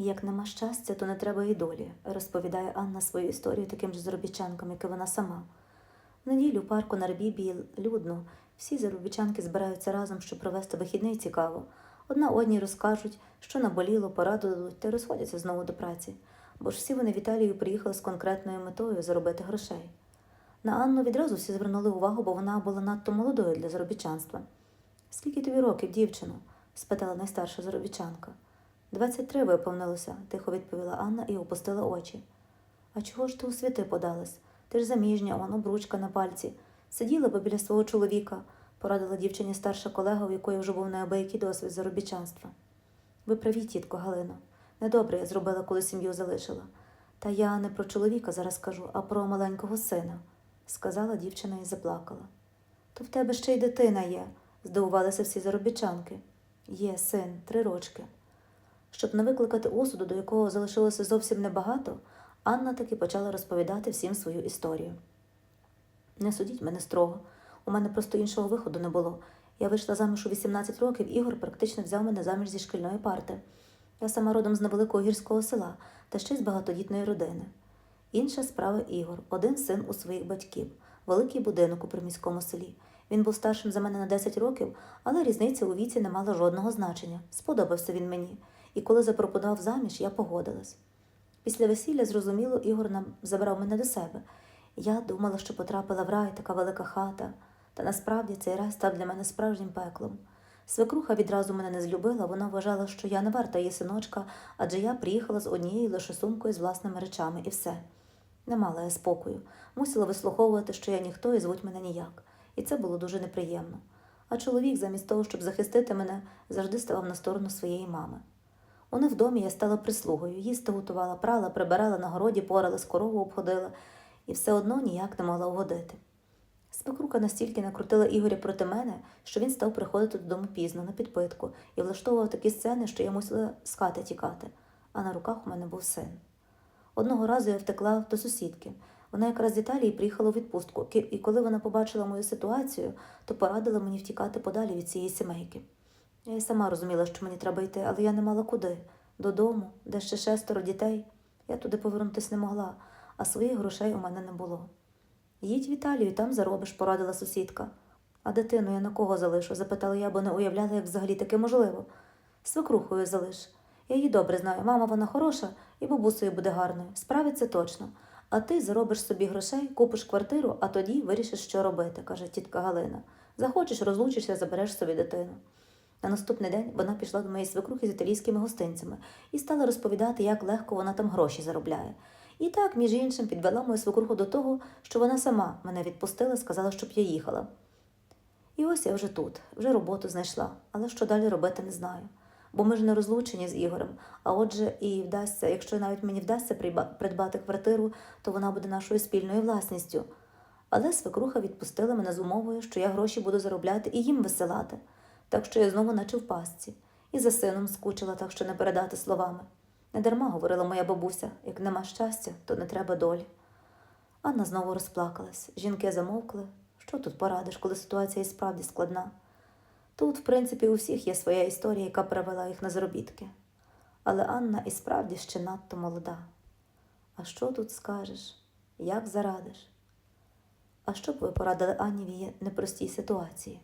Як нема щастя, то не треба і долі, розповідає Анна свою історію таким же заробітчанкам, як і вона сама. В неділю парку на Рабібії людно. Всі заробітчанки збираються разом, щоб провести вихідний цікаво. Одна одній розкажуть, що наболіло, пораду дадуть, та розходяться знову до праці. Бо ж всі вони в Італію приїхали з конкретною метою заробити грошей. На Анну відразу всі звернули увагу, бо вона була надто молодою для заробітчанства. Скільки тобі років, дівчино? спитала найстарша заробітчанка. Двадцять три виповнилося, тихо відповіла Анна і опустила очі. А чого ж ти у світи подалась? Ти ж заміжня, он обручка на пальці. Сиділа би біля свого чоловіка, порадила дівчині старша колега, у якої вже був неабиякий досвід заробітчанства. Ви праві, тітко Галино. Недобре я зробила, коли сім'ю залишила. Та я не про чоловіка зараз кажу, а про маленького сина, сказала дівчина і заплакала. То в тебе ще й дитина є, здивувалися всі заробітчанки. Є син, три рочки. Щоб не викликати осуду, до якого залишилося зовсім небагато, Анна таки почала розповідати всім свою історію. Не судіть мене строго, у мене просто іншого виходу не було. Я вийшла заміж у 18 років, Ігор практично взяв мене заміж зі шкільної парти. Я сама родом з невеликого гірського села та ще й з багатодітної родини. Інша справа Ігор, один син у своїх батьків, великий будинок у приміському селі. Він був старшим за мене на 10 років, але різниця у віці не мала жодного значення. Сподобався він мені, і коли запропонував заміж, я погодилась. Після весілля, зрозуміло, Ігор забрав мене до себе. Я думала, що потрапила в рай, така велика хата, та насправді цей рай став для мене справжнім пеклом. Свекруха відразу мене не злюбила, вона вважала, що я не варта її синочка, адже я приїхала з однією лише сумкою з власними речами і все. Не мала я спокою, мусила вислуховувати, що я ніхто і звуть мене ніяк, і це було дуже неприємно. А чоловік, замість того, щоб захистити мене, завжди ставав на сторону своєї мами. У них домі я стала прислугою, їсти готувала, прала, прибирала на городі, поралась, корову обходила, і все одно ніяк не могла угодити. Свекрука настільки накрутила Ігоря проти мене, що він став приходити додому пізно на підпитку і влаштовував такі сцени, що я мусила з хати тікати, а на руках у мене був син. Одного разу я втекла до сусідки. Вона якраз з Італії приїхала у відпустку, і коли вона побачила мою ситуацію, то порадила мені втікати подалі від цієї сімейки. Я й сама розуміла, що мені треба йти, але я не мала куди. Додому, де ще шестеро дітей. Я туди повернутися не могла, а своїх грошей у мене не було. Їдь в Італію, там заробиш, порадила сусідка. А дитину я на кого залишу? запитала я, бо не уявляла, як взагалі таке можливо. Свекрухою залиш. Я її добре знаю. Мама вона хороша і бабусею буде гарною. Справиться точно. А ти заробиш собі грошей, купиш квартиру, а тоді вирішиш, що робити, каже тітка Галина. Захочеш, розлучишся, забереш собі дитину. На наступний день вона пішла до моєї свекрухи з італійськими гостинцями і стала розповідати, як легко вона там гроші заробляє. І так, між іншим, підвела мою свекруху до того, що вона сама мене відпустила, сказала, щоб я їхала. І ось я вже тут, вже роботу знайшла, але що далі робити не знаю. Бо ми ж не розлучені з Ігорем, а отже, і вдасться, якщо навіть мені вдасться придбати квартиру, то вона буде нашою спільною власністю. Але свекруха відпустила мене з умовою, що я гроші буду заробляти і їм висилати, так що я знову наче в пастці, і за сином скучила, так що не передати словами. Недарма говорила моя бабуся, як нема щастя, то не треба долі. Анна знову розплакалась. Жінки замовкли. Що тут порадиш, коли ситуація і справді складна? Тут, в принципі, у всіх є своя історія, яка привела їх на заробітки. Але Анна і справді ще надто молода. А що тут скажеш? Як зарадиш? А що б ви порадили Анні в її непростій ситуації?